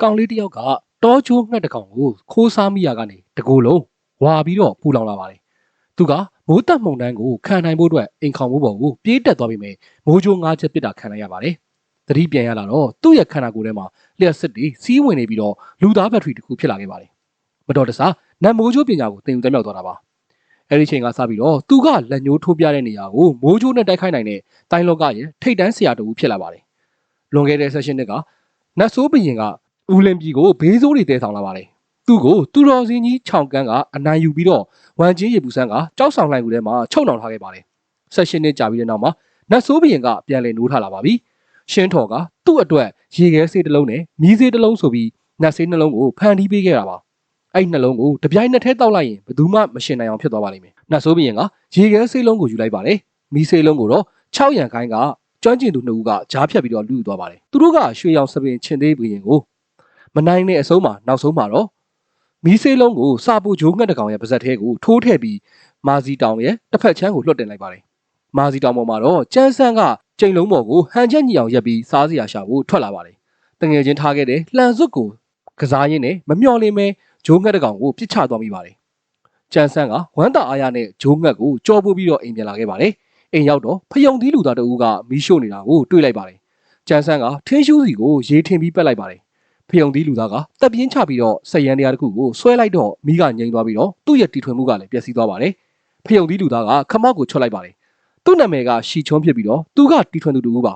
ကောင်လေးတစ်ယောက်ကတောချိုးငှက်တစ်ကောင်ကိုခိုးစားမိရကနေတကူလုံးဝါပြီးတော့ပူလောင်လာပါတယ်သူကမိုးတက်မှုန်တန်းကိုခံနိုင်ဖို့အတွက်အိမ်ခေါင်မှုပေါ်ကိုပြေးတက်သွားပြီးမြဲမိုးချိုးငါးချက်ပစ်တာခံလိုက်ရပါတယ်သတိပြန်ရလာတော့သူ့ရဲ့ခန္ဓာကိုယ်ထဲမှာလျှက်စစ်တွေစီးဝင်နေပြီးတော့လူသားဘက်ထရီတစ်ခုဖြစ်လာခဲ့ပါတယ်မတော်တဆနတ်မိုးချိုးပညာကိုသင်ယူတက်မြောက်သွားတာပါအဲဒီချိန်ကစပြီးတော့သူကလက်ညှိုးထိုးပြတဲ့နေရာကိုမိုးချိုးနဲ့တိုက်ခိုက်နိုင်တဲ့တိုင်းလောကရဲ့ထိတ်တန်းဆရာတူဖြစ်လာပါတယ်လွန်ခဲ့တဲ့ session ကနတ်ဆိုးဘရင်က ဦးလင်ပြည်ကိုဘေးစိုးတွေတဲဆောင်လာပါတယ်သူ့ကိုသူတော်စင်းကြီးခြောင်ကန်းကအနိုင်ယူပြီးတော့ဝမ်ချင်းရေပူဆန်းကကြောက်ဆောင်လှိုင်ကူထဲမှာချုပ်နှောင်ထားခဲ့ပါတယ်ဆက်ရှင်နှစ်ကြာပြီးတဲ့နောက်မှာနတ်ဆိုးဘရင်ကပြန်လည်နိုးထလာပါပြီရှင်းထော်ကသူ့အတွက်ရေခဲဆေးတစ်လုံးနဲ့မီးဆေးတစ်လုံးဆိုပြီးနတ်ဆေးနှလုံးကိုဖန်တီးပေးခဲ့တာပါအဲ့နှလုံးကိုတပြိုင်နက်တည်းတောက်လိုက်ရင်ဘယ်သူမှမရှင်နိုင်အောင်ဖြစ်သွားပါလိမ့်မယ်နတ်ဆိုးဘရင်ကရေခဲဆေးလုံးကိုယူလိုက်ပါတယ်မီးဆေးလုံးကိုတော့6ရန်ခိုင်းကကျွမ်းကျင်သူနှစ်ဦးကကြားဖြတ်ပြီးတော့လူယူသွားပါတယ်သူတို့ကရွှေရောင်စပင်ချင်းသေးဘရင်ကို မနိုင်တဲ့အဆုံးမှာနောက်ဆုံးမှာတော့မီးဆေးလုံးကိုစာပူဂျိုးငှက်တကောင်ရဲ့ပါဇက်ထဲကိုထိုးထည့်ပြီးမာစီတောင်ရဲ့တစ်ဖက်ချမ်းကိုလွှတ်တင်လိုက်ပါတယ်မာစီတောင်ပေါ်မှာတော့ကျန်းဆန်းကကျိန်လုံးပေါ်ကိုဟန်ချက်ညီအောင်ရက်ပြီးစားစရာရှာဖို့ထွက်လာပါတယ်တငယ်ချင်းထားခဲ့တဲ့လှန်စွတ်ကိုကစားရင်းနဲ့မမျော်လင့်မဲဂျိုးငှက်တကောင်ကိုပြစ်ချသွားမိပါတယ်ကျန်းဆန်းကဝမ်းတာအားရနဲ့ဂျိုးငှက်ကိုကြောပိုးပြီးတော့အိမ်ပြန်လာခဲ့ပါတယ်အိမ်ရောက်တော့ဖယုံသီးလူသားတအူးကမီးရှို့နေတာကိုတွေ့လိုက်ပါတယ်ကျန်းဆန်းကထင်းရှူးစီကိုရေထင်ပြီးပက်လိုက်ပါတယ် ဖယုံသီးလူသားကတပ်ပြင်းချပြီးတော့ဆက်ရန်တရားတစ်ခုကိုဆွဲလိုက်တော့မိကငိမ့်သွားပြီးတော့သူ့ရဲ့တီထွင်မှုကလည်းပျက်စီးသွားပါတယ်ဖယုံသီးလူသားကခမောက်ကိုချွတ်လိုက်ပါတယ်သူ့နာမည်ကရှီချုံးဖြစ်ပြီးတော့သူကတီထွင်သူတူဦးပါ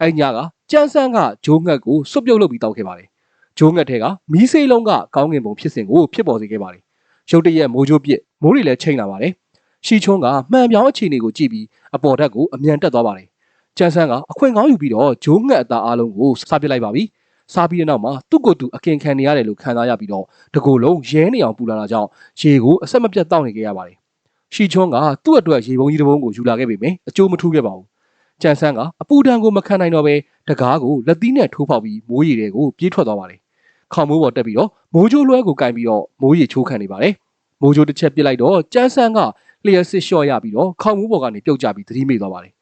အဲ့ညကကျန်းဆန်းကဂျိုးငှက်ကိုစွတ်ပြုတ်လုပ်ပြီးတောက်ခဲ့ပါတယ်ဂျိုးငှက်ထဲကမီးစိမ်းလုံးကကောင်းကင်ပုံဖြစ်စဉ်ကိုဖြစ်ပေါ်စေခဲ့ပါတယ်ရုတ်တရက်မိုးကြိုးပစ်မိုးတွေလည်းချိန်လာပါတယ်ရှီချုံးကမှန်ပြောင်းအခြေအနေကိုကြည့်ပြီးအပေါ်ဓာတ်ကိုအမြန်တက်သွားပါတယ်ကျန်းဆန်းကအခွင့်ကောင်းယူပြီးတော့ဂျိုးငှက်အသားအလုံးကိုစားပစ်လိုက်ပါပြီ စားပြီးတဲ့နောက်မှာသူ့ကိုယ်သူအကင်ခံနေရတယ်လို့ခံစားရပြီးတော့တကူလုံးရဲနေအောင်ပူလာတာကြောင့်ရေကိုအဆက်မပြတ်တောက်နေခဲ့ရပါတယ်ရှီချုံးကသူ့အတွက်ရေပုံးကြီးတစ်ပုံးကိုယူလာခဲ့ပေမယ့်အကျိုးမထူးခဲ့ပါဘူးကျန်းဆန်းကအပူဒဏ်ကိုမခံနိုင်တော့ပဲတကားကိုလက်သီးနဲ့ထိုးပေါက်ပြီးမိုးရေတွေကိုပြေးထွက်သွားပါတယ်ခေါင်မိုးပေါ်တက်ပြီးတော့မိုးကြိုးလွှဲကိုကင်ပြီးတော့မိုးရေချိုးခံနေပါတယ်မိုးကြိုးတစ်ချက်ပစ်လိုက်တော့ကျန်းဆန်းကလျှက်စစ်လျှော့ရပြီးတော့ခေါင်မိုးပေါ်ကနေပြုတ်ကျပြီးသတိမေ့သွားပါတယ်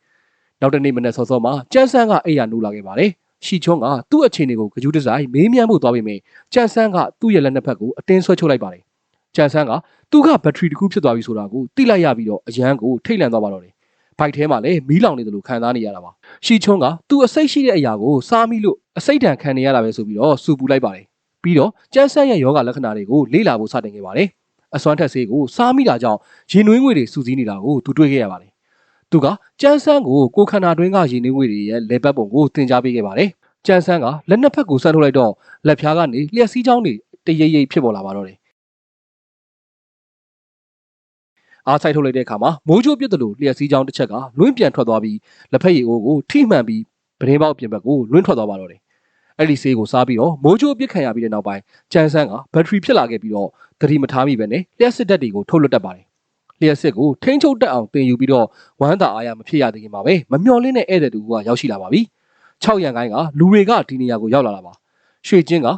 နောက်တနေ့မနေ့စောစောမှာကျန်းဆန်းကအိယာနိုးလာခဲ့ပါတယ် ရှီချွန်းကသူ့အခြေအနေကိုကြူးတစိုက်မေးမြန်းဖို့သွားပေမယ့်ကျန်ဆန်းကသူ့ရဲ့လက်နှစ်ဖက်ကိုအတင်းဆွဲချုပ်လိုက်ပါတယ်။ကျန်ဆန်းကသူကဘက်ထရီတစ်ခုဖြစ်သွားပြီဆိုတာကိုသိလိုက်ရပြီးတော့အရန်ကိုထိတ်လန့်သွားပါတော့တယ်။ဘိုက်ထဲမှာလည်းမီးလောင်နေတယ်လို့ခံစားနေရတာပါ။ရှီချွန်းကသူ့အစိတ်ရှိတဲ့အရာကိုစားမိလို့အစိတ်တန်ခံနေရတာပဲဆိုပြီးတော့စူပူလိုက်ပါတယ်။ပြီးတော့ကျန်ဆန်းရဲ့ယောဂလက္ခဏာတွေကိုလေ့လာဖို့စတင်ခဲ့ပါတယ်။အစွမ်းထက်ဆေးကိုစားမိတာကြောင့်ရင်နွေးငွေတွေစူးစီးနေတာကိုသူတွေ့ခဲ့ရပါတယ်။ သူကကျန်းဆန်းကိုကိုခန္ဓာတွင်းကရည်နှင်းငွေတွေရဲ့လေပတ်ပုံကိုသင်ကြားပေးခဲ့ပါတယ်။ကျန်းဆန်းကလက်နှစ်ဖက်ကိုဆန်းထုတ်လိုက်တော့လက်ဖျားကနေလျှက်စီးချောင်းတွေတရိပ်ရိပ်ဖြစ်ပေါ်လာပါတော့တယ်။အားဆိုင်ထုတ်လိုက်တဲ့အခါမှာမိုးချိုးပြစ်တယ်လို့လျှက်စီးချောင်းတစ်ချက်ကလွင့်ပြန်ထွက်သွားပြီးလက်ဖက်ရည်အိုးကိုထိမှန်ပြီးပရင်းပေါက်ပြင်ဘက်ကိုလွင့်ထွက်သွားပါတော့တယ်။အဲ့ဒီဆေးကိုစားပြီးတော့မိုးချိုးပြစ်ခံရပြီးတဲ့နောက်ပိုင်းကျန်းဆန်းကဘက်ထရီဖြစ်လာခဲ့ပြီးတော့သတိမထားမိပဲနဲ့လျှက်စစ်ဓာတ်တွေကိုထုတ်လွှတ်တတ်ပါတယ်။ လျှက်စစ်ကိုထိန်းချုပ်တတ်အောင်တင်ယူပြီးတော့ဝမ်းသာအားရမဖြစ်ရသေးခင်မှာပဲမမျှော်လင့်တဲ့ဧည့်သည်တူကရောက်ရှိလာပါပြီ။6ရန်ကိုင်းကလူတွေကဒီနေရာကိုရောက်လာတာပါ။ရွှေချင်းက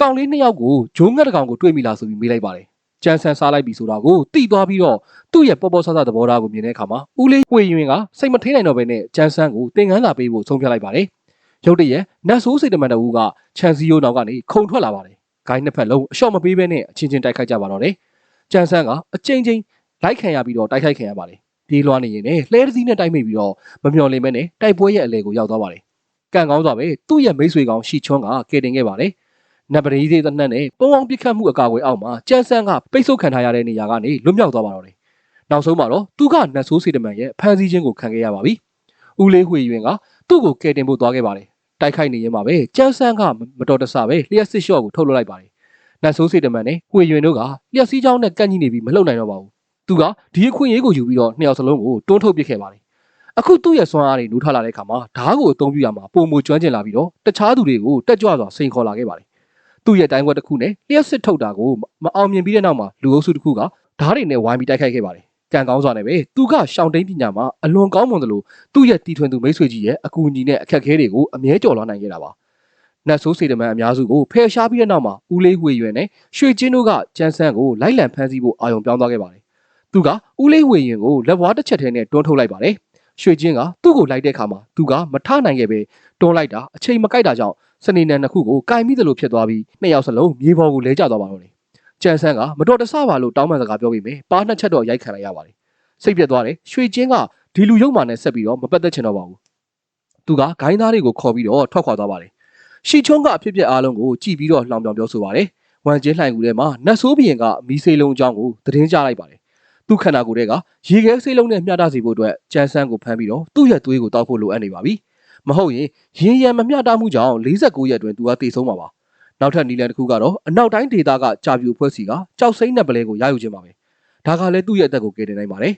ကောင်လေးနှစ်ယောက်ကိုဂျိုးငတ်တကောင်ကိုတွေ့မိလားဆိုပြီးမေးလိုက်ပါတယ်။ကြမ်းဆန်းစားလိုက်ပြီဆိုတာကိုသိသွားပြီးတော့သူ့ရဲ့ပေါ်ပေါ်ဆဆသဘောထားကိုမြင်တဲ့အခါမှာဦးလေးဝေရင်ကစိတ်မထိန်နိုင်တော့ဘဲနဲ့ကြမ်းဆန်းကိုသင်ခန်းစာပေးဖို့ဆုံးဖြတ်လိုက်ပါတယ်။ရုတ်တရက်နတ်ဆိုးစိတ်တမန်တအူးကချန်စီယိုနောက်ကနေခုန်ထွက်လာပါတယ်။ဂိုင်းနှစ်ဖက်လုံးအလျှော့မပေးဘဲနဲ့အချင်းချင်းတိုက်ခိုက်ကြပါတော့တယ်။ကြမ်းဆန်းကအချိန်ချင်း လိုက်ခံရပြီးတော့တိုက်ခိုက်ခံရပါတယ်။ပြေးလွှားနေရင်လည်းလှဲတစ်စီးနဲ့တိုက်မိပြီးတော့မမျော်လင့်မဲနဲ့တိုက်ပွဲရဲ့အလဲကိုရောက်သွားပါတယ်။ကံကောင်းစွာပဲသူ့ရဲ့မိတ်ဆွေကောင်ရှီချွန်းကကယ်တင်ခဲ့ပါတယ်။နဗရီသေးတဲ့နှက်နဲ့ပုံအောင်ပစ်ခတ်မှုအကာအကွယ်အောက်မှာကျန်းဆန်းကပိတ်ဆို့ခံထားရတဲ့နေရာကနေလွတ်မြောက်သွားပါတော့တယ်။နောက်ဆုံးမှာတော့သူကနတ်ဆိုးစီတမန်ရဲ့ဖမ်းဆီးခြင်းကိုခံခဲ့ရပါပြီ။ဦးလေးဝှေရင်ကသူ့ကိုကယ်တင်ဖို့သွားခဲ့ပါတယ်။တိုက်ခိုက်နေရင်မှာပဲကျန်းဆန်းကမတော်တဆပဲလျှက်စစ်လျှော့ကိုထုတ်လွှတ်လိုက်ပါတယ်။နတ်ဆိုးစီတမန်နဲ့ဝှေရင်တို့ကလျှက်စီးချောင်းနဲ့ကန့်ကြီးနေပြီးမလှုပ်နိုင်တော့ပါဘူး။ သူကဒီအခွင့်အရေးကိုယူပြီးတော့နှစ်ယောက်စလုံးကိုတွန်းထုတ်ပစ်ခဲ့ပါတယ်။အခုသူ့ရဲ့စွမ်းအားတွေနှိုးထလာတဲ့အခါမှာဓားကိုအသုံးပြုရမှာပုံမူကျွမ်းကျင်လာပြီးတော့တခြားသူတွေကိုတက်ကြွစွာစိန်ခေါ်လာခဲ့ပါတယ်။သူ့ရဲ့တိုင်းဝက်တစ်ခုနဲ့လျှက်စစ်ထုတ်တာကိုမအောင်မြင်ပြီးတဲ့နောက်မှာလူအုပ်စုတစ်ခုကဓားတွေနဲ့ဝိုင်းပြီးတိုက်ခိုက်ခဲ့ပါတယ်။ကံကောင်းစွာနဲ့ပဲသူကရှောင်းတိန်ပညာမှာအလွန်ကောင်းမွန်တယ်လို့သူ့ရဲ့တီထွင်သူမိတ်ဆွေကြီးရဲ့အကူအညီနဲ့အခက်အခဲတွေကိုအမြဲကျော်လွှားနိုင်ခဲ့တာပါ။နတ်ဆိုးစေတမန်အများစုကိုဖယ်ရှားပြီးတဲ့နောက်မှာဦးလေးဝေရွယ်နဲ့ရွှေချင်းတို့ကကျန်းဆန်းကိုလိုက်လံဖမ်းဆီးဖို့အာရုံပြောင်းသွားခဲ့ပါတယ်။ သူကဦးလေးဝေရင်ကိုလက်ဝါးတစ်ချက်ထဲနဲ့တွန်းထုတ်လိုက်ပါတယ်။ရွှေချင်းကသူ့ကိုလိုက်တဲ့အခါမှာသူကမထနိုင်ခဲ့ပဲတွန်းလိုက်တာအချိန်မကိုက်တာကြောင့်စနေနံနှစ်ခုကိုကင်မိသလိုဖြစ်သွားပြီးနှစ်ယောက်စလုံးမြေပေါ်ကိုလဲကျသွားပါတော့တယ်ကြန်ဆန်းကမတော်တဆပါလို့တောင်းပန်စကားပြောပြီးမယ်ပါးနှစ်ချက်တော့ရိုက်ခံလိုက်ရပါတယ်စိတ်ပြက်သွားတယ်ရွှေချင်းကဒီလူရုံမာနဲ့ဆက်ပြီးတော့မပတ်သက်ချင်တော့ပါဘူးသူကဂိုင်းသားတွေကိုခေါ်ပြီးတော့ထွက်ခွာသွားပါတယ်ရှီချုံကအဖြစ်ပြက်အားလုံးကိုကြည်ပြီးတော့လှောင်ပြောင်ပြောဆိုပါတယ်ဝမ်ကျင်းလှိုင်ကူထဲမှာနတ်ဆိုးဘီရင်ကမီးဆေးလုံးအကြောင်းကိုသတင်းကြားလိုက်ပါတယ် သူခန္ဓာကိုယ်ထဲကရေခဲဆေးလုံးနဲ့မျှတစေဖို့အတွက်ကြန်ဆန်းကိုဖမ်းပြီးတော့သူ့ရဲ့သွေးကိုတောက်ဖို့လိုအပ်နေပါပြီမဟုတ်ရင်ရင်ရံမမျှတမှုကြောင့်49ရက်အတွင်းသူကတည်ဆုံးမှာပါနောက်ထပ်နီလန်တစ်ခုကတော့အနောက်တိုင်းဒေသကကြာပြူအဖွဲ့စီကကြောက်စိမ့်နက်ပလဲကိုရယူခြင်းပါပဲဒါကလည်းသူ့ရဲ့အသက်ကိုကယ်တင်နိုင်ပါတယ်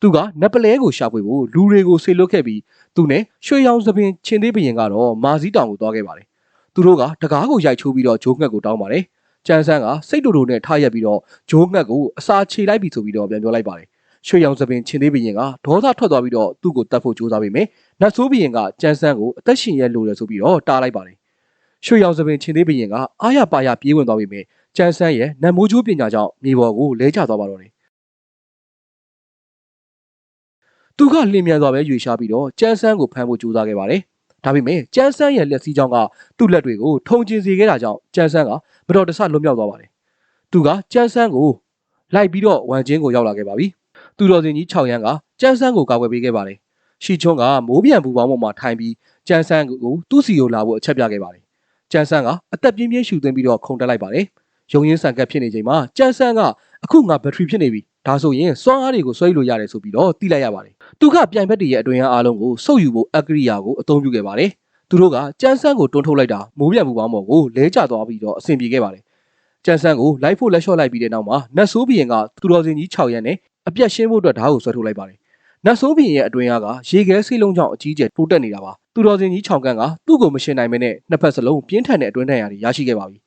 သူကနက်ပလဲကိုရှာဖွေဖို့လူတွေကိုဆေလွတ်ခဲ့ပြီးသူနဲ့ရွှေရောင်သပင်ချင်းသေးဘရင်ကတော့မာစည်းတောင်ကိုသွားခဲ့ပါတယ်သူတို့ကတကားကိုရိုက်ချိုးပြီးတော့ဂျိုးငှက်ကိုတောင်းပါတယ် ကျန်းဆန်းကစိတ်တူတူနဲ့ထားရက်ပြီးတော့ဂျိုးငှက်ကိုအစာခြေလိုက်ပြီဆိုပြီးတော့ပြန်ပြောလိုက်ပါတယ်ရွှေရောင်သပင်ချင်းသေးဘရင်ကဒေါသထွက်သွားပြီးတော့သူ့ကိုတတ်ဖို့ကြိုးစားပေမယ့်နတ်ဆိုးဘရင်ကကျန်းဆန်းကိုအသက်ရှင်ရဲလို့ရဆိုပြီးတော့တားလိုက်ပါတယ်ရွှေရောင်သပင်ချင်းသေးဘရင်ကအားရပါရပြေးဝင်သွားပြီမယ်ကျန်းဆန်းရဲ့နတ်မိုးချိုးပညာကြောင့်မြေပေါ်ကိုလဲကျသွားပါတော့တယ်သူကလင်းမြန်သွားပဲရွေရှားပြီးတော့ကျန်းဆန်းကိုဖမ်းဖို့ကြိုးစားခဲ့ပါတယ် ဒါပေမဲ့ကျန်းဆန်းရဲ့လက်စည်းချောင်းကသူ့လက်တွေကိုထုံကျင်စေခဲ့တာကြောင့်ကျန်းဆန်းကမတော်တဆလွတ်မြောက်သွားပါတယ်သူကကျန်းဆန်းကိုလိုက်ပြီးတော့ဝမ်ချင်းကိုရောက်လာခဲ့ပါပြီသူတော်စင်ကြီး6ရန်ကကျန်းဆန်းကိုကာကွယ်ပေးခဲ့ပါတယ်ရှီချုံကမိုးပြန်ပူပေါင်းပေါ်မှာထိုင်ပြီးကျန်းဆန်းကိုသူ့စီကိုလာဖို့အချက်ပြခဲ့ပါတယ်ကျန်းဆန်းကအသက်ပြင်းပြင်းရှူသွင်းပြီးတော့ခုန်တက်လိုက်ပါတယ်ရုံရင်းဆန်ကပ်ဖြစ်နေချိန်မှာကျန်းဆန်းကအခုငါဘက်ထရီဖြစ်နေပြီ ဒါဆိုရင်စွမ်းအားတွေကိုဆွဲလို့ရတယ်ဆိုပြီးတော့သိလိုက်ရပါတယ်သူကပြိုင်ဘက်တွေရဲ့အတွင်အားလုံးကိုစုပ်ယူဖို့အကရိယာကိုအသုံးပြုခဲ့ပါတယ်သူတို့ကကျန်းဆန်းကိုတွန်းထုတ်လိုက်တာမိုးပြန်ပူပေါင်းပေါ်ကိုလဲကျသွားပြီးတော့အဆင်ပြေခဲ့ပါတယ်ကျန်းဆန်းကိုလိုက်ဖို့လက်လျှော့လိုက်ပြီးတဲ့နောက်မှာနတ်ဆိုးဘီရင်ကသူတော်စင်ကြီး6ရက်နဲ့အပြက်ရှင်းဖို့အတွက်ဓာတ်ကိုဆွဲထုတ်လိုက်ပါတယ်နတ်ဆိုးဘီရင်ရဲ့အတွင်အားကရေခဲဆေးလုံးကြောင့်အကြီးကျယ်တိုးတက်နေတာပါသူတော်စင်ကြီး6ကန်ကသူ့ကိုမရှင်းနိုင်မနဲ့နှစ်ဖက်စလုံးပြင်းထန်တဲ့အတွင်းထန်ရာတွေရရှိခဲ့ပါပြီ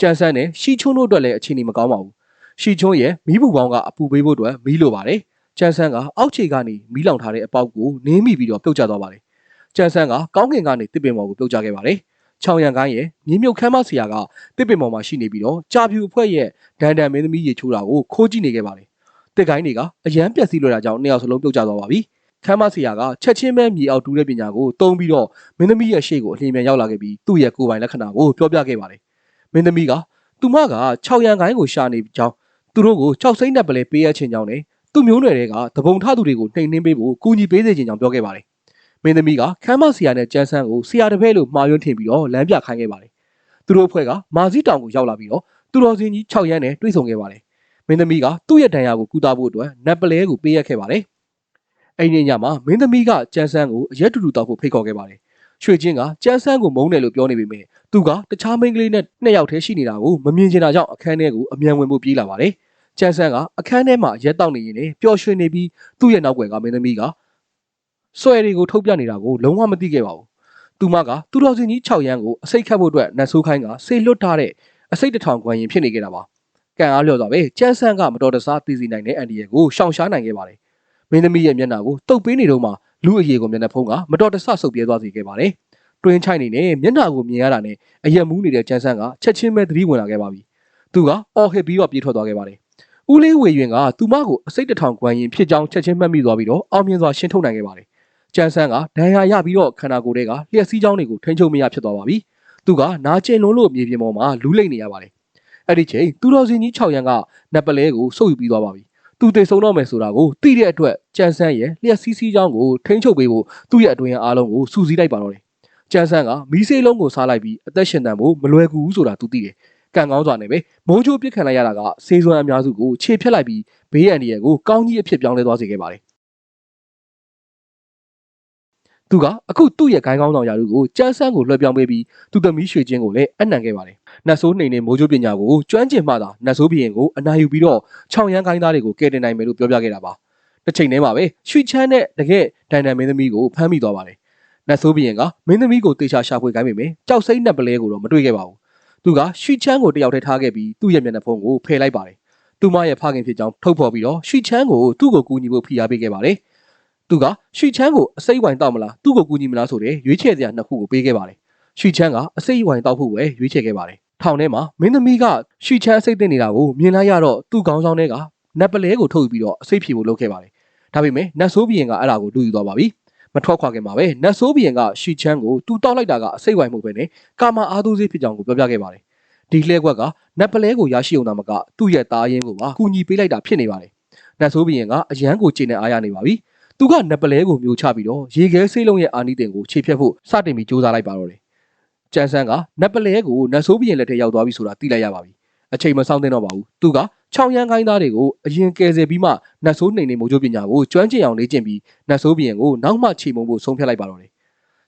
ကျန်းဆန်းနဲ့ရှီချုံတို့အတွက်လည်းအခြေအနေမကောင်းပါဘူး ရှီချုံရဲ့မီးပူပေါင်းကအပူပေးဖို့အတွက်မီးလိုပါတယ်ကျန်းဆန်းကအောက်ခြေကနေမီးလောင်ထားတဲ့အပေါက်ကိုနင်းမိပြီးတော့ပြုတ်ကျသွားပါတယ်ကျန်းဆန်းကကောင်းကင်ကနေတစ်ပင်ပေါ်ကိုပြုတ်ကျခဲ့ပါတယ်ချောင်ရံကိုင်းရဲ့မြေမြုပ်ခမ်းမဆရာကတစ်ပင်ပေါ်မှာရှိနေပြီးတော့ကြာပြူအဖွဲ့ရဲ့ဒန်ဒန်မင်းသမီးရေချိုးတာကိုခိုးကြည့်နေခဲ့ပါတယ်တစ်ကိုင်းတွေကအရန်ပြက်စီးလွှဲတာကြောင့်နှစ်ယောက်စလုံးပြုတ်ကျသွားပါပြီခမ်းမဆရာကချက်ချင်းပဲမြေအောက်တူးတဲ့ပညာကိုတုံးပြီးတော့မင်းသမီးရဲ့ရှေ့ကိုအလျင်မြန်ရောက်လာခဲ့ပြီးသူ့ရဲ့ကိုယ်ပိုင်လက္ခဏာကိုပြောပြခဲ့ပါတယ်မင်းသမီးကသူမက6ရန်ကိုင်းကိုရှာနေကြောင်း သူတို့ကို6စိမ့်နဲ့ပလဲပေးရခြင်းကြောင့်နဲ့သူ့မျိုးနွယ်တွေကတပုံထသူတွေကိုနှိမ်နှင်းပေးဖို့ကူညီပေးစေခြင်းကြောင့်ပြောခဲ့ပါတယ်မင်းသမီးကခမ်းမဆရာနဲ့ကျန်းဆန်းကိုဆရာတပည့်လို့မှားယွင်းထင်ပြီးတော့လမ်းပြခိုင်းခဲ့ပါတယ်သူတို့အဖွဲ့ကမာစီတောင်ကိုရောက်လာပြီးတော့သူတော်စင်ကြီး6ရန်နဲ့တွေ့ဆုံခဲ့ပါတယ်မင်းသမီးကသူ့ရဲ့ဒဏ်ရာကိုကုသဖို့အတွက်နတ်ပလဲကိုပေးရခဲ့ပါတယ်အဲ့ဒီညမှာမင်းသမီးကကျန်းဆန်းကိုအရက်တူတူတောက်ဖို့ဖိတ်ခေါ်ခဲ့ပါတယ်ရွှေချင်းကကျန်းဆန်းကိုမုန်းတယ်လို့ပြောနေပေမဲ့သူကတခြားမိန်းကလေးနဲ့နှစ်ယောက်တည်းရှိနေတာကိုမမြင်ချင်တာကြောင့်အခန်းထဲကိုအမြန်ဝင်ဖို့ပြေးလာပါတယ် ကျန်းဆန်းကအခန်းထဲမှာရက်တောက်နေရင်လည်းပျော်ရွှင်နေပြီးသူ့ရဲ့နောက်ွယ်ကမင်းသမီးကဆွဲတွေကိုထုတ်ပြနေတာကိုလုံးဝမသိခဲ့ပါဘူးသူမကသူတော်စင်ကြီး6ရန်ကိုအစိတ်ခတ်ဖို့အတွက်နတ်ဆိုးခိုင်းကဆေလွတ်ထားတဲ့အစိတ်တစ်ထောင်ခွန်ရင်ဖြစ်နေခဲ့တာပါကံအားလျော်စွာပဲကျန်းဆန်းကမတော်တဆသိစီနိုင်တဲ့အန်ဒီရဲ့ကိုရှောင်ရှားနိုင်ခဲ့ပါတယ်မင်းသမီးရဲ့မျက်နှာကိုတုပ်ပေးနေတော့မှလူအရေးကိုမျက်နှာဖုံးကမတော်တဆဆုပ်ပြဲသွားစေခဲ့ပါတယ်တွင်းချိုက်နေနဲ့မျက်နှာကိုမြင်ရတာနဲ့အရက်မူးနေတဲ့ကျန်းဆန်းကချက်ချင်းပဲသတိဝင်လာခဲ့ပါပြီသူကအော်ဟစ်ပြီးတော့ပြေးထွက်သွားခဲ့ပါတယ် ဦးလေးဝေရင်ကသူမကိုအစိတ်တထောင်ကွမ်းရင်ဖြစ်ကြောင်းချက်ချင်းမှတ်မိသွားပြီးတော့အောင်မြင်စွာရှင်းထုတ်နိုင်ခဲ့ပါတယ်ကျန်းဆန်းကဒဏ်ရာရပြီးတော့ခန္ဓာကိုယ်တွေကလျှက်စီးကြောင်းတွေကိုထိန်းချုပ်မရဖြစ်သွားပါပြီသူကနာကျင်လွန်းလို့မြေပြင်ပေါ်မှာလူးလိမ့်နေရပါတယ်အဲ့ဒီချိန်သူတော်စင်ကြီး6ရန်ကနတ်ပလဲကိုစုပ်ယူပြီးသွားပါပြီသူသိဆုံးတော့မယ်ဆိုတာကိုသိတဲ့အတွက်ကြန်ဆန်းရဲ့လျှက်စီးစီးချောင်းကိုထိန်းချုပ်ပေးဖို့သူ့ရဲ့အတွင်အားလုံးကိုစူးစီးလိုက်ပါတော့တယ်။ကြန်ဆန်းကမီးဆေးလုံးကိုစားလိုက်ပြီးအသက်ရှင်တန်ဖို့မလွယ်ကူဘူးဆိုတာသူသိတယ်။ ကံကောင်းစွာနဲ့ပဲမုံချိုးပစ်ခံလိုက်ရတာကဆေးစွမ်းအများစုကိုခြေဖြတ်လိုက်ပြီးဘေးရန်ဒီရဲ့ကိုကောင်းကြီးအဖြစ်ပြောင်းလဲသွားစေခဲ့ပါတယ်။သူကအခုသူ့ရဲ့ဂိုင်းကောင်းဆောင်ရာလူကိုကြမ်းဆန်းကိုလွှဲပြောင်းပေးပြီးသူသမီးရွှေချင်းကိုလည်းအနံ့ခဲ့ပါတယ်။နတ်ဆိုးနှိမ်နေမိုးချိုးပညာကိုကျွမ်းကျင်မှသာနတ်ဆိုးဘီရင်ကိုအနာယူပြီးတော့ခြောင်ရမ်းဂိုင်းသားတွေကိုကယ်တင်နိုင်မယ်လို့ပြောပြခဲ့တာပါ။တစ်ချိန်တည်းမှာပဲရွှေချမ်းနဲ့တကယ်ဒန်ဒန်မင်းသမီးကိုဖမ်းမိသွားပါတယ်။နတ်ဆိုးဘီရင်ကမင်းသမီးကိုတေချာရှာဖွေခိုင်းပေမဲ့ကြောက်စိမ့်နဲ့ပလဲကိုတော့မတွေ့ခဲ့ပါဘူး။ သူကရွှေချမ်းကိုတယောက်တည်းထားခဲ့ပြီးသူ့ရဲ့မျက်နှာဖုံးကိုဖယ်လိုက်ပါတယ်။သူမရဲ့ဖခင်ဖြစ်ကြောင်းထုတ်ဖော်ပြီးတော့ရွှေချမ်းကိုသူ့ကိုကူညီဖို့ဖိအားပေးခဲ့ပါတယ်။သူကရွှေချမ်းကိုအစိမ့်ဝိုင်တောက်မလားသူ့ကိုကူညီမလားဆိုတဲ့ရွေးချယ်စရာနှစ်ခုကိုပေးခဲ့ပါတယ်။ရွှေချမ်းကအစိမ့်ဝိုင်တောက်ဖို့ပဲရွေးချယ်ခဲ့ပါတယ်။ထောင်ထဲမှာမင်းသမီးကရွှေချမ်းအစိမ့်တင်နေတာကိုမြင်လိုက်ရတော့သူ့ခေါင်းဆောင်ထဲကနတ်ပလဲကိုထုတ်ယူပြီးတော့အစိမ့်ဖြေဖို့လုပ်ခဲ့ပါတယ်ဒါပေမဲ့နတ်ဆိုးဘီရင်ကအဲ့ဒါကိုလူယူသွားပါပြီ မထွက်ခွာခင်မှာပဲနတ်ဆိုးဘီရင်ကရှီချမ်းကိုတူတောက်လိုက်တာကအစိတ်ဝိုင်မှုပဲနဲ့ကာမအားသူစေးဖြစ်ကြောင်းကိုပြောပြခဲ့ပါတယ်ဒီလှဲကွက်ကနတ်ပလဲကိုရရှိအောင်တာမကသူ့ရဲ့သားရင်းကိုပါကူညီပေးလိုက်တာဖြစ်နေပါတယ်နတ်ဆိုးဘီရင်ကအရန်ကိုချိန်နေအားရနေပါပြီသူကနတ်ပလဲကိုမျိုးချပြီးတော့ရေခဲဆေးလုံးရဲ့အာနိတင်ကိုခြေဖြတ်ဖို့စတင်ပြီးစူးစမ်းလိုက်ပါတော့တယ်ကျန်ဆန်းကနတ်ပလဲကိုနတ်ဆိုးဘီရင်လက်ထက်ရောက်သွားပြီဆိုတာသိလိုက်ရပါပြီ အချိန်မဆောင်သင့်တော့ပါဘူးသူကချောင်းရန်ခိုင်းသားတွေကိုအရင်ကယ်ဆယ်ပြီးမှနတ်ဆိုးနှိမ်နေမိုးချိုးပညာကိုကျွမ်းကျင်အောင်လေ့ကျင့်ပြီးနတ်ဆိုးဘီရင်ကိုနောက်မှချိန်မုံဖို့ဆုံးဖြတ်လိုက်ပါတော့တယ်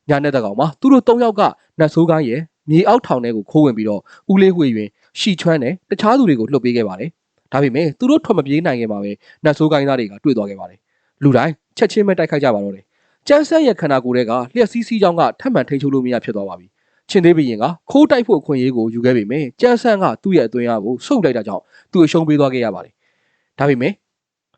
ညာနဲ့တကောင်မှာသူတို့၃ယောက်ကနတ်ဆိုးကိုင်းရဲ့မြေအောက်ထောင်ထဲကိုခိုးဝင်ပြီးတော့ဦးလေးဝှေ့ရင်ရှီချွမ်းနဲ့တခြားသူတွေကိုလှုပ်ပေးခဲ့ပါတယ်ဒါပေမဲ့သူတို့ထွက်မပြေးနိုင်ခင်မှာပဲနတ်ဆိုးကိုင်းသားတွေကတွေ့သွားခဲ့ပါတယ်လူတိုင်းချက်ချင်းပဲတိုက်ခိုက်ကြပါတော့တယ်ကျန်းဆန်းရဲ့ခန္ဓာကိုယ်တွေကလျှက်စီးစီးကြောင်းကထပ်မံထိန်းချုပ်လို့မရဖြစ်သွားပါပြီ ချင်းသေးဘရင်ကခိုးတိုက်ဖို့အခွင့်အရေးကိုယူခဲ့ပေမဲ့ကျန်းဆန်းကသူ့ရဲ့အသွင်အားကိုစုပ်လိုက်တာကြောင့်သူအရှုံးပေးသွားခဲ့ရပါတယ်ဒါပေမဲ့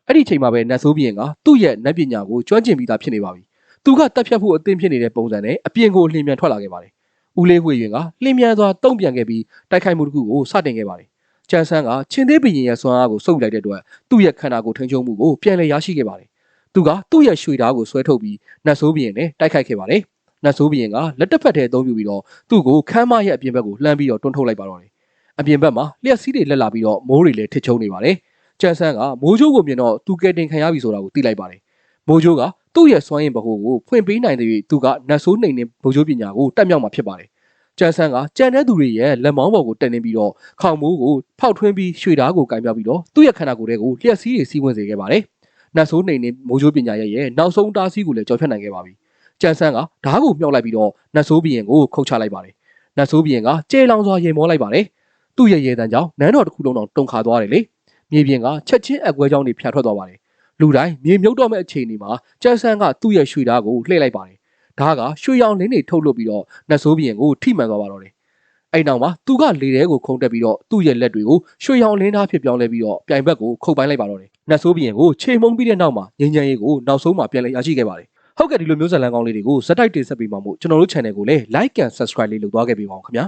အဲ့ဒီချိန်မှာပဲနတ်ဆိုးဘရင်ကသူ့ရဲ့နတ်ပညာကိုကျွမ်းကျင်ပြီးသားဖြစ်နေပါပြီသူကတက်ဖြတ်ဖို့အသင့်ဖြစ်နေတဲ့ပုံစံနဲ့အပြင်ကိုလှင်မြန်ထွက်လာခဲ့ပါတယ်ဦးလေးဝှေ့ရင်ကလှင်မြန်စွာတုံ့ပြန်ခဲ့ပြီးတိုက်ခိုက်မှုတစ်ခုကိုစတင်ခဲ့ပါတယ်ကျန်းဆန်းကချင်းသေးဘရင်ရဲ့ဆွမ်းအားကိုစုပ်လိုက်တဲ့အတွက်သူ့ရဲ့ခန္ဓာကိုယ်ထိန်းချုပ်မှုကိုပြန်လည်ရရှိခဲ့ပါတယ်သူကသူ့ရဲ့ရွှေဓာတ်ကိုဆွဲထုတ်ပြီးနတ်ဆိုးဘရင်နဲ့တိုက်ခိုက်ခဲ့ပါတယ် နတ်ဆိုးဘရင်ကလက်တစ်ဖက်ထဲအသုံးပြုပြီးတော့သူ့ကိုခမ်းမရဲ့အပြင်ဘက်ကိုလှမ်းပြီးတော့တွန်းထုတ်လိုက်ပါတော့တယ်အပြင်ဘက်မှာလျှက်စီးတွေလက်လာပြီးတော့မိုးတွေလည်းထစ်ချုံနေပါတယ်ကျန်းဆန်းကမိုးချိုးကိုမြင်တော့သူကဲတင်ခံရပြီဆိုတာကိုသိလိုက်ပါတယ်မိုးချိုးကသူ့ရဲ့စွမ်းရင်ဘဟုကိုဖွင့်ပေးနိုင်တဲ့သူကနတ်ဆိုးနှိမ်နေမိုးချိုးပညာကိုတက်မြောက်မှာဖြစ်ပါတယ်ကျန်းဆန်းကကြံတဲ့သူတွေရဲ့လက်မောင်းပေါ်ကိုတက်နေပြီးတော့ခေါင်မိုးကိုဖောက်ထွင်းပြီးရွှေဓာတ်ကိုကင်ပြပြီးတော့သူ့ရဲ့ခန္ဓာကိုယ်ထဲကိုလျှက်စီးတွေစီးဝင်စေခဲ့ပါတယ်နတ်ဆိုးနှိမ်နေမိုးချိုးပညာရဲ့ရဲ့နောက်ဆုံးတားဆီးကိုလည်းကြော်ဖြတ်နိုင်ခဲ့ပါပြီ ကျန်းဆန်းကဓာတ်ကိုမြှောက်လိုက်ပြီးတော့နတ်ဆိုးဘီရင်ကိုခုတ်ချလိုက်ပါတယ်နတ်ဆိုးဘီရင်ကကြေလောင်စွာရေမောလိုက်ပါတယ်သူ့ရဲ့ရေတံကြောင့်နန်းတော်တစ်ခုလုံးတော့တုန်ခါသွားတယ်လေမြေပြင်ကချက်ချင်းအကွဲကြောင်းတွေဖြာထွက်သွားပါတယ်လူတိုင်းမြေမြုပ်တော့မဲ့အချိန်ဒီမှာကျန်းဆန်းကသူ့ရဲ့ရွှေဓာတ်ကိုလှည့်လိုက်ပါတယ်ဓာတ်ကရွှေရောင်လင်းတွေထုတ်လုပ်ပြီးတော့နတ်ဆိုးဘီရင်ကိုထိမှန်သွားပါတော့တယ်အဲ့နောက်မှာသူကလေထဲကိုခုန်တက်ပြီးတော့သူ့ရဲ့လက်တွေကိုရွှေရောင်လင်းသားဖြစ်ပြောင်းလဲပြီးတော့ပြိုင်ဘက်ကိုခုတ်ပိုင်းလိုက်ပါတော့တယ်နတ်ဆိုးဘီရင်ကိုခြေမုံပြီးတဲ့နောက်မှာငញ្ញံရေးကိုနောက်ဆုံးမှာပြန်လည်ရရှိခဲ့ပါတယ် ဟုတ်ကဲ့ဒီလိုမျိုးဇာတ်လမ်းကောင်းလေးတွေကိုဇက်တိုက်တင်ဆက်ပေးမှာမို့ကျွန်တော်တို့ channel ကိုလည်း like and subscribe လေးလုပ်သွားခဲ့ပေးပါဦးခင်ဗျာ